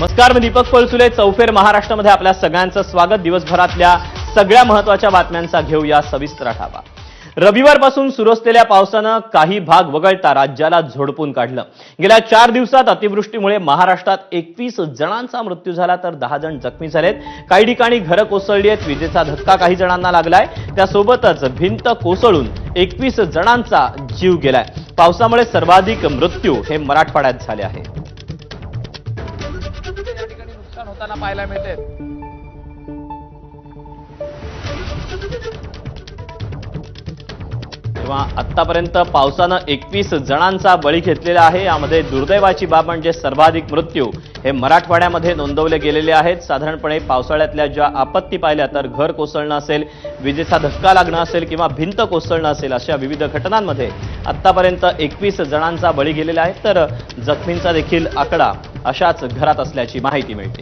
नमस्कार मी दीपक पळसुले. चौफेर महाराष्ट्रामध्ये आपल्या सगळ्यांचं स्वागत. दिवसभरातल्या सगळ्या महत्त्वाच्या बातम्यांचा घेऊया सविस्तर आढावा. रविवारपासून सुरू असलेल्या पावसानं काही भाग वगळता राज्याला झोडपून काढलं. गेल्या चार दिवसात अतिवृष्टीमुळे महाराष्ट्रात एकवीस जणांचा मृत्यू झाला तर दहा जण जखमी झालेत. काही ठिकाणी घरं कोसळली आहेत. विजेचा धक्का काही जणांना लागलाय. त्यासोबतच भिंत कोसळून एकवीस जणांचा जीव गेलाय. पावसामुळे सर्वाधिक मृत्यू हे मराठवाड्यात झाले आहेत या ठिकाणी नुकसान होताना पाहायला मिळते. तेव्हा आतापर्यंत पावसानं एकवीस जणांचा बळी घेतलेला आहे. यामध्ये दुर्दैवाची बाब म्हणजे सर्वाधिक मृत्यू हे मराठवाड्यामध्ये नोंदवले गेलेले आहेत. साधारणपणे पावसाळ्यातल्या ज्या आपत्ती पाहिल्या तर घर कोसळणं असेल विजेचा धक्का लागणं असेल किंवा भिंत कोसळणं असेल अशा विविध घटनांमध्ये आत्तापर्यंत एकवीस जणांचा बळी गेलेला आहे तर जखमींचा देखील आकडा अशाच घरात असल्याची माहिती मिळते.